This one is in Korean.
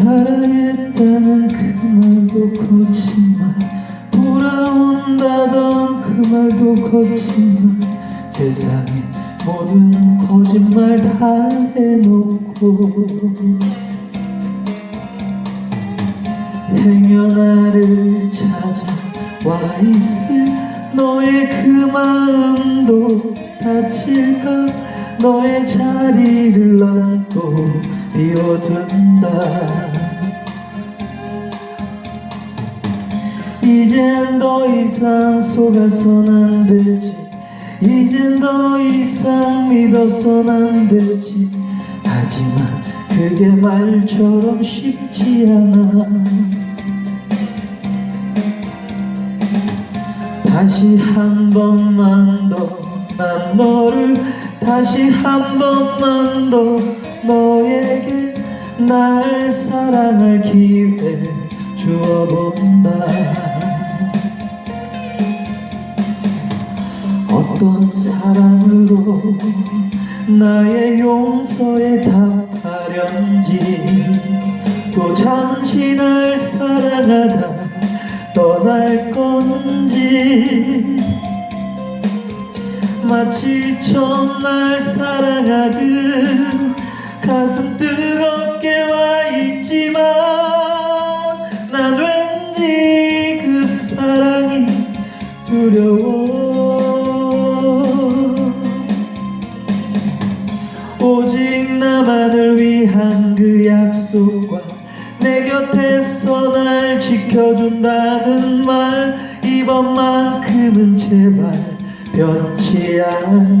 사랑했다는 그 말도 거짓말 돌아온다던 그 말도 거짓말. 세상에 모든 거짓말 다 해놓고 와 있을 너의 그 마음도 다칠까? 너의 자리를 난 또 비워둔다. 이젠 더 이상 속아선 안 되지. 이젠 더 이상 믿어선 안 되지. 하지만 그게 말처럼 쉽지 않아 다시 한 번만 더 난 너를 다시 한 번만 더 너에게 날 사랑할 기회 주어본다. 어떤 사랑으로 나의 용서에 답하련지 또 잠시 날 사랑하다 떠날 건지 마치 처음 날 사랑하듯 가슴 뜨겁게 와 있지만 난 왠지 그 사랑이 두려워. 오직 나만을 위한 그 약속과 내 곁에서 날 지켜준다는 말 이번만큼은 제발 변치 않길